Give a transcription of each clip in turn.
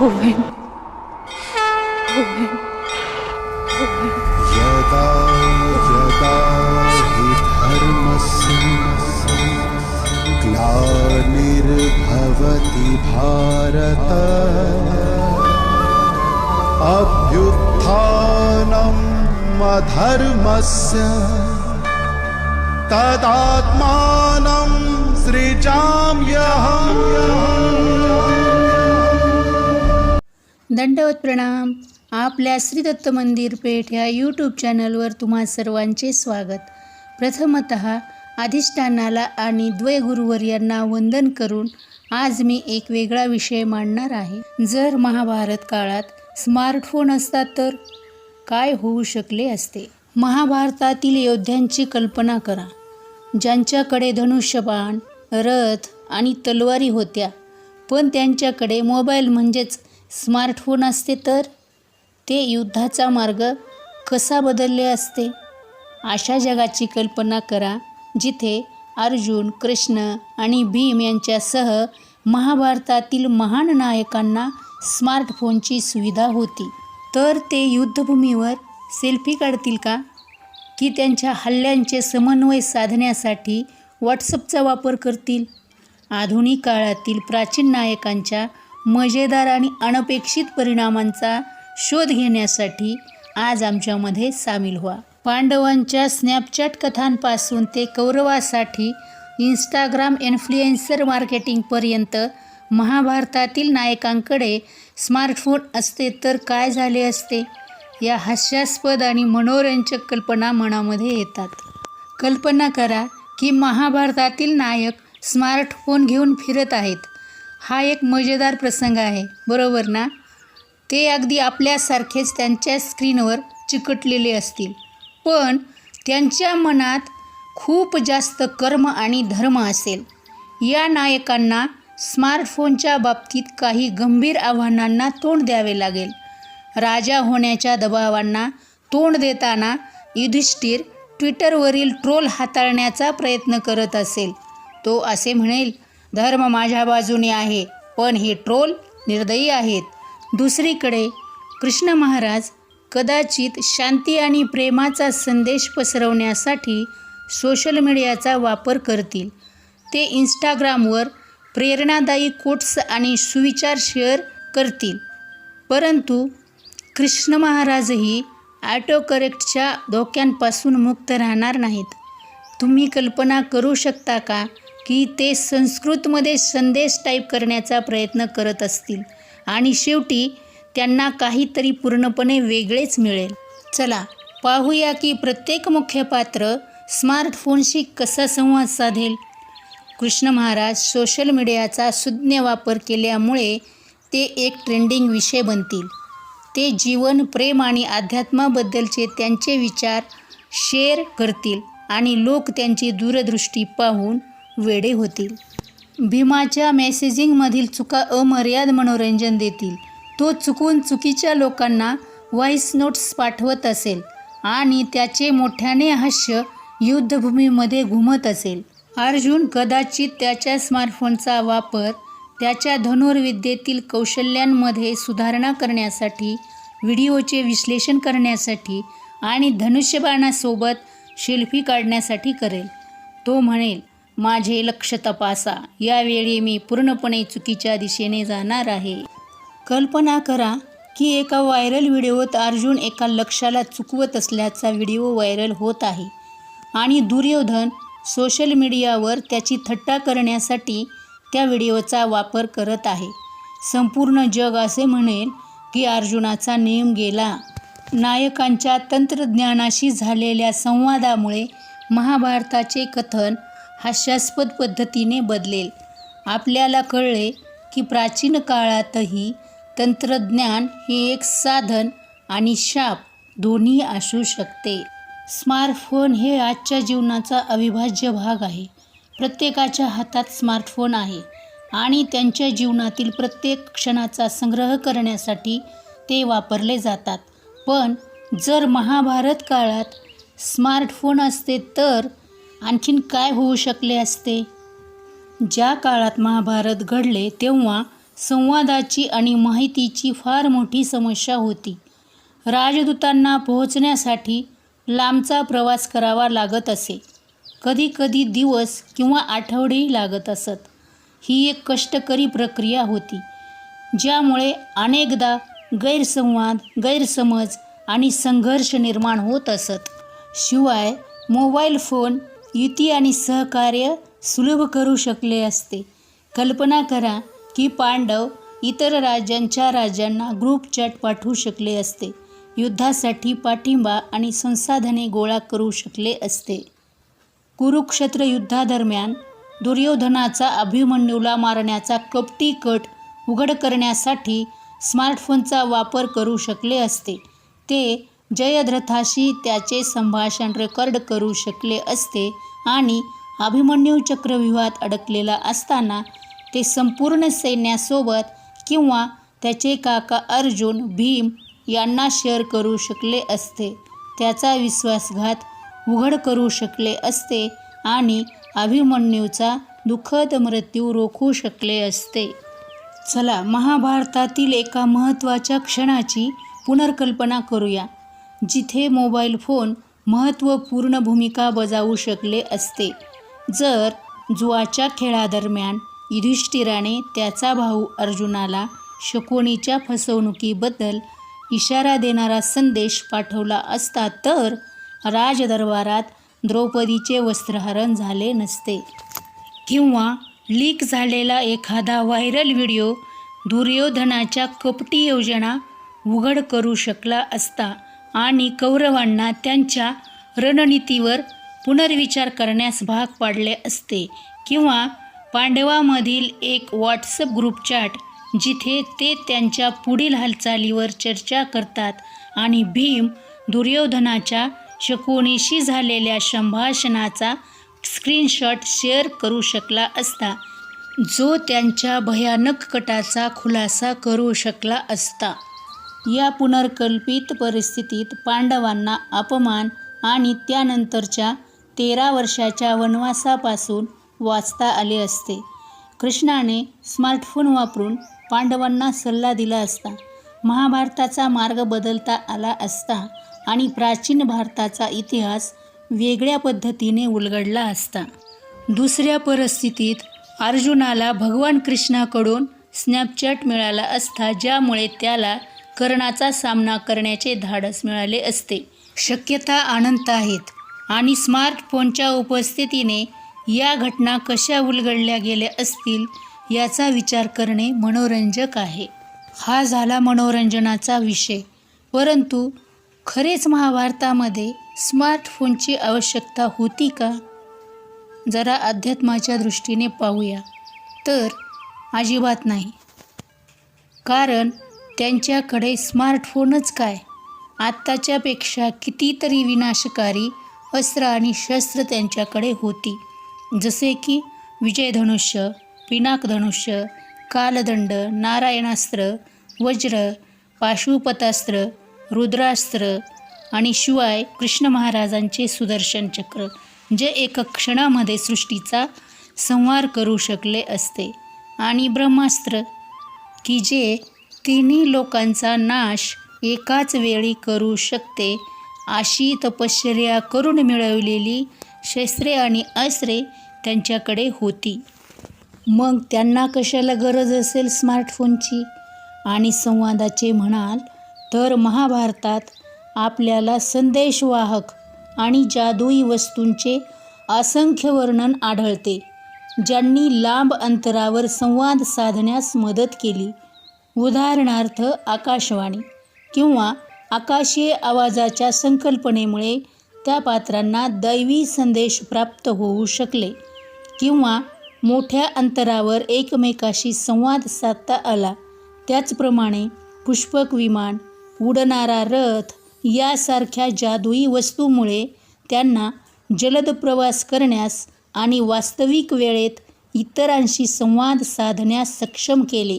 होवेन होवेन यदा यदा हि धर्मस्य ग्लानिर्भवति भारत। अभ्युत्थानम् अधर्मस्य तदात्मानं सृजाम्यहम् दंडवत प्रणाम आपल्या श्री दत्त मंदिर पेठ ह्या यूट्यूब चॅनलवर तुम्हा सर्वांचे स्वागत. प्रथमत अधिष्ठानाला आणि द्वयगुरुवर यांना वंदन करून आज मी एक वेगळा विषय मांडणार आहे. जर महाभारत काळात स्मार्टफोन असतात तर काय होऊ शकले असते? महाभारतातील योद्ध्यांची कल्पना करा. ज्यांच्याकडे धनुष्यबाण रथ आणि तलवारी होत्या पण त्यांच्याकडे मोबाईल म्हणजेच स्मार्टफोन असते तर ते युद्धाचा मार्ग कसा बदलले असते? अशा जगाची कल्पना करा जिथे अर्जुन कृष्ण आणि भीम यांच्यासह महाभारतातील महान नायकांना स्मार्टफोनची सुविधा होती. तर ते युद्धभूमीवर सेल्फी काढतील का? की त्यांच्या हल्ल्यांचे समन्वय साधण्यासाठी व्हॉट्सअपचा वापर करतील? आधुनिक काळातील प्राचीन नायकांच्या मजेदार आणि अनपेक्षित परिणामांचा शोध घेण्यासाठी आज आमच्यामध्ये सामील व्हा. पांडवांच्या स्नॅपचॅट कथांपासून ते कौरवासाठी इंस्टाग्राम इन्फ्लुएन्सर मार्केटिंगपर्यंत महाभारतातील नायकांकडे स्मार्टफोन असते तर काय झाले असते? या हास्यास्पद आणि मनोरंजक कल्पना मनामध्ये येतात. कल्पना करा की महाभारतातील नायक स्मार्टफोन घेऊन फिरत आहेत. हा एक मजेदार प्रसंग आहे. बरोबर ना? ते अगदी आपल्यासारखेच त्यांच्या स्क्रीनवर चिकटलेले असतील. पण त्यांच्या मनात खूप जास्त कर्म आणि धर्म असेल. या नायकांना स्मार्टफोनच्या बाबतीत काही गंभीर आव्हानांना तोंड द्यावे लागेल. राजा होण्याच्या दबावांना तोंड देताना युधिष्ठिर ट्विटरवरील ट्रोल हाताळण्याचा प्रयत्न करत असेल. तो असे म्हणेल धर्म माझ्या बाजूने आहे पण हे ट्रोल निर्दयी आहेत. दुसरीकडे कृष्ण महाराज कदाचित शांती आणि प्रेमाचा संदेश पसरवण्यासाठी सोशल मीडियाचा वापर करतील. ते इंस्टाग्रामवर प्रेरणादायी कोट्स आणि सुविचार शेअर करतील. परंतु कृष्ण महाराजही ॲटो करेक्टच्या धोक्यांपासून मुक्त राहणार नाहीत. तुम्ही कल्पना करू शकता का? की ते संस्कृतमध्ये संदेश टाईप करण्याचा प्रयत्न करत असतील. आणि शेवटी त्यांना काहीतरी पूर्णपणे वेगळेच मिळेल. चला पाहूया की प्रत्येक मुख्य पात्र स्मार्टफोनशी कसा संवाद साधेल. कृष्ण महाराज सोशल मीडियाचा सुज्ञ वापर केल्यामुळे ते एक ट्रेंडिंग विषय बनतील. ते जीवन प्रेम आणि अध्यात्माबद्दलचे त्यांचे विचार शेअर करतील आणि लोक त्यांची दूरदृष्टी पाहून वेडे होतील. भीमाच्या मेसेजिंगमधील चुका अमर्याद मनोरंजन देतील. तो चुकून चुकीच्या लोकांना व्हॉईस नोट्स पाठवत असेल आणि त्याचे मोठ्याने हास्य युद्धभूमीमध्ये घुमत असेल. अर्जुन कदाचित त्याच्या स्मार्टफोनचा वापर त्याच्या धनुर्विद्येतील कौशल्यांमध्ये सुधारणा करण्यासाठी व्हिडिओचे विश्लेषण करण्यासाठी आणि धनुष्यबाणासोबत शेल्फी काढण्यासाठी करेल. तो म्हणेल माझे लक्ष तपासा. यावेळी मी पूर्णपणे चुकीच्या दिशेने जाणार आहे. कल्पना करा की एका व्हायरल व्हिडिओत अर्जुन एका लक्ष्याला चुकवत असल्याचा व्हिडिओ व्हायरल होत आहे आणि दुर्योधन सोशल मीडियावर त्याची थट्टा करण्यासाठी त्या व्हिडिओचा वापर करत आहे. संपूर्ण जग असे म्हणेल की अर्जुनाचा नेम गेला. नायकांच्या तंत्रज्ञानाशी झालेल्या संवादामुळे महाभारताचे कथन हास्यास्पद पद्धतीने बदलेल. आपल्याला कळले की प्राचीन काळातही तंत्रज्ञान हे एक साधन आणि शाप दोन्ही असू शकते. स्मार्टफोन हे आजच्या जीवनाचा अविभाज्य भाग आहे. प्रत्येकाच्या हातात स्मार्टफोन आहे आणि त्यांच्या जीवनातील प्रत्येक क्षणाचा संग्रह करण्यासाठी ते वापरले जातात. पण जर महाभारत काळात स्मार्टफोन असते तर आणखीन काय होऊ शकले असते? ज्या काळात महाभारत घडले तेव्हा संवादाची आणि माहितीची फार मोठी समस्या होती. राजदूतांना पोहोचण्यासाठी लांबचा प्रवास करावा लागत असे. कधीकधी दिवस किंवा आठवडेही लागत असत. ही एक कष्टकरी प्रक्रिया होती ज्यामुळे अनेकदा गैरसंवाद गैरसमज आणि संघर्ष निर्माण होत असत. शिवाय मोबाईल फोन युती आणि सहकार्य सुलभ करू शकले असते. कल्पना करा की पांडव इतर राज्यांच्या राजांना ग्रुप चॅट पाठवू शकले असते. युद्धासाठी पाठिंबा आणि संसाधने गोळा करू शकले असते. कुरुक्षेत्र युद्धादरम्यान दुर्योधनाचा अभिमन्यूला मारण्याचा कपटी कट उघड करण्यासाठी स्मार्टफोनचा वापर करू शकले असते. ते जयद्रथाशी त्याचे संभाषण रेकॉर्ड करू शकले असते आणि अभिमन्यू चक्रव्यूहात अडकलेला असताना ते संपूर्ण सैन्यासोबत किंवा त्याचे काका अर्जुन भीम यांना शेअर करू शकले असते. त्याचा विश्वासघात उघड करू शकले असते आणि अभिमन्यूचा दुःखद मृत्यू रोखू शकले असते. चला महाभारतातील एका महत्त्वाच्या क्षणाची पुनर्कल्पना करूया. जिथे मोबाईल फोन महत्त्वपूर्ण भूमिका बजावू शकले असते. जर जुवाच्या खेळादरम्यान युधिष्ठिराने त्याचा भाऊ अर्जुनाला शकुनीच्या फसवणुकीबद्दल इशारा देणारा संदेश पाठवला असता तर राजदरबारात द्रौपदीचे वस्त्रहरण झाले नसते. किंवा लीक झालेला एखादा व्हायरल व्हिडिओ दुर्योधनाच्या कपटी योजना उघड करू शकला असता आणि कौरवांना त्यांच्या रणनीतीवर पुनर्विचार करण्यास भाग पाडले असते किंवा पांडवामधील एक व्हॉट्सअप ग्रुप चॅट जिथे ते त्यांच्या पुढील हालचालीवर चर्चा करतात आणि भीम दुर्योधनाच्या शकुनीशी झालेल्या संभाषणाचा स्क्रीनशॉट शेअर करू शकला असता जो त्यांच्या भयानक कटाचा खुलासा करू शकला असता. या पुनर्कल्पित परिस्थितीत पांडवांना अपमान आणि त्यानंतरच्या तेरा वर्षाच्या वनवासापासून वाचता आले असते. कृष्णाने स्मार्टफोन वापरून पांडवांना सल्ला दिला असता. महाभारताचा मार्ग बदलता आला असता आणि प्राचीन भारताचा इतिहास वेगळ्या पद्धतीने उलगडला असता. दुसऱ्या परिस्थितीत अर्जुनाला भगवान कृष्णाकडून स्नॅपचॅट मिळाला असता ज्यामुळे त्याला कर्णाचा सामना करण्याचे धाडस मिळाले असते. शक्यता अनंत आहेत. आणि स्मार्टफोनच्या उपस्थितीने या घटना कशा उलगडल्या गेल्या असतील याचा विचार करणे मनोरंजक आहे. हा झाला मनोरंजनाचा विषय. परंतु खरेच महाभारतामध्ये स्मार्टफोनची आवश्यकता होती का? जरा अध्यात्माच्या दृष्टीने पाहूया. तर अजिबात नाही. कारण त्यांच्याकडे स्मार्टफोनच काय? आत्ताच्यापेक्षा कितीतरी विनाशकारी अस्त्र आणि शस्त्र त्यांच्याकडे होती. जसे की विजयधनुष्य पिनाकधनुष्य कालदंड नारायणास्त्र वज्र पाशुपतास्त्र रुद्रास्त्र आणि शिवाय कृष्ण महाराजांचे सुदर्शन चक्र जे एका क्षणामध्ये सृष्टीचा संहार करू शकले असते. आणि ब्रह्मास्त्र की जे तिन्ही लोकांचा नाश एकाच वेळी करू शकते अशी तपश्चर्या करून मिळवलेली शस्त्रे आणि अस्त्रे त्यांच्याकडे होती. मग त्यांना कशाला गरज असेल स्मार्टफोनची? आणि संवादाचे म्हणाल तर महाभारतात आपल्याला संदेशवाहक आणि जादुई वस्तूंचे असंख्य वर्णन आढळते ज्यांनी लांब अंतरावर संवाद साधण्यास मदत केली. उदाहरणार्थ आकाशवाणी किंवा आकाशीय आवाजाच्या संकल्पनेमुळे त्या पात्रांना दैवी संदेश प्राप्त होऊ शकले किंवा मोठ्या अंतरावर एकमेकाशी संवाद साधता आला. त्याचप्रमाणे पुष्पक विमान उडणारा रथ यासारख्या जादुई वस्तूमुळे त्यांना जलद प्रवास करण्यास आणि वास्तविक वेळेत इतरांशी संवाद साधण्यास सक्षम केले.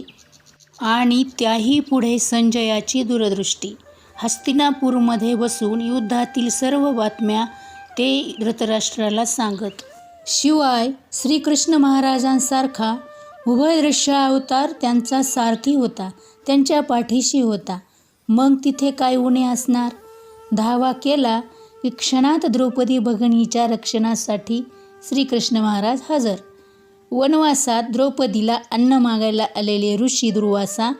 आणि त्याही पुढे संजयाची दूरदृष्टी. हस्तिनापूरमध्ये बसून युद्धातील सर्व बातम्या ते धृतराष्ट्राला सांगत. शिवाय श्रीकृष्ण महाराजांसारखा उभयदृश्य अवतार त्यांचा सारथी होता त्यांच्या पाठीशी होता. मग तिथे काय उणे असणार? धावा केला की क्षणात द्रौपदी भगिनीच्या रक्षणासाठी श्रीकृष्ण महाराज हजर. वनवासात द्रौपदीला अन्न मागायला आलेले ऋषी दुर्वासा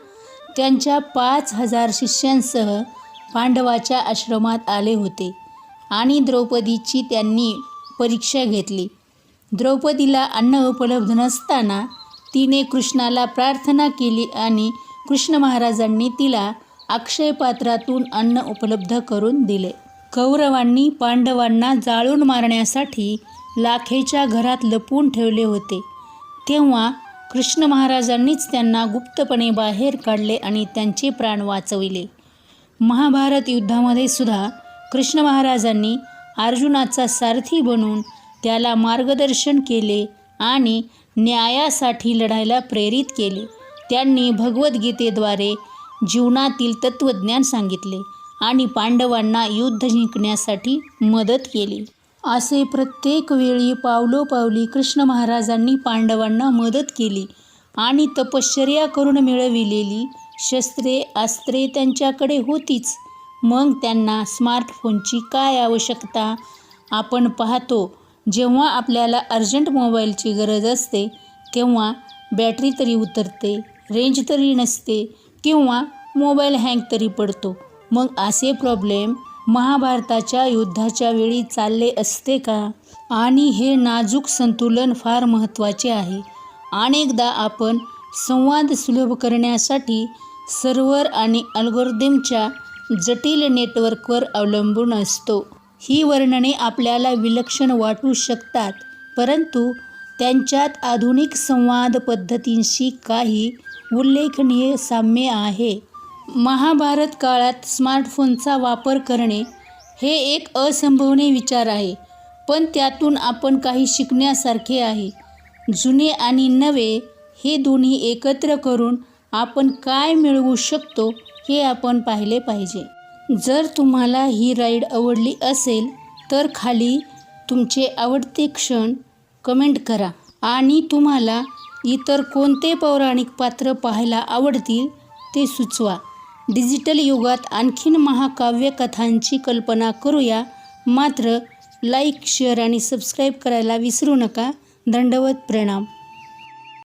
त्यांच्या पाच हजार शिष्यांसह पांडवाच्या आश्रमात आले होते आणि द्रौपदीची त्यांनी परीक्षा घेतली. द्रौपदीला अन्न उपलब्ध नसताना तिने कृष्णाला प्रार्थना केली आणि कृष्ण महाराजांनी तिला अक्षय पात्रातून अन्न उपलब्ध करून दिले. कौरवांनी पांडवांना जाळून मारण्यासाठी लाखेच्या घरात लपवून ठेवले होते. तेव्हा कृष्ण महाराजांनीच त्यांना गुप्तपणे बाहेर काढले आणि त्यांचे प्राण वाचविले. महाभारत युद्धामध्ये सुद्धा कृष्ण महाराजांनी अर्जुनाचा सारथी बनून त्याला मार्गदर्शन केले आणि न्यायासाठी लढायला प्रेरित केले. त्यांनी भगवद्गीतेद्वारे जीवनातील तत्त्वज्ञान सांगितले आणि पांडवांना युद्ध जिंकण्यासाठी मदत केली. असे प्रत्येक वेळी पावलोपावली कृष्ण महाराजांनी पांडवांना मदत केली आणि तपश्चर्या करून मिळविलेली शस्त्रे अस्त्रे त्यांच्याकडे होतीच. मग त्यांना स्मार्टफोनची काय आवश्यकता? आपण पाहतो जेव्हा आपल्याला अर्जंट मोबाईलची गरज असते तेव्हा बॅटरी तरी उतरते रेंज तरी नसते किंवा मोबाईल हँग तरी पडतो. मग असे प्रॉब्लेम महाभारताच्या युद्धाच्या वेळी चालले असते का? आणि हे नाजूक संतुलन फार महत्त्वाचे आहे. अनेकदा आपण संवाद सुलभ करण्यासाठी सर्व्हर आणि अल्गोरिदमच्या जटिल नेटवर्कवर अवलंबून असतो. ही वर्णने आपल्याला विलक्षण वाटू शकतात परंतु त्यांच्यात आधुनिक संवाद पद्धतींशी काही उल्लेखनीय साम्य आहे. महाभारत काळात स्मार्टफोनचा वापर करणे हे एक असंभवने विचार आहे. पण त्यातून आपण काही शिकण्यासारखे आहे. जुने आणि नवे हे दोन्ही एकत्र करून आपण काय मिळवू शकतो हे आपण पाहिले पाहिजे. जर तुम्हाला ही राईड आवडली असेल तर खाली तुमचे आवडते क्षण कमेंट करा. आणि तुम्हाला इतर कोणते पौराणिक पात्र पाहायला आवडतील ते सुचवा. डिजिटल युगात आणखीन महाकाव्य कथांची कल्पना करूया. मात्र लाईक शेअर आणि सबस्क्राईब करायला विसरू नका. दंडवत प्रणाम.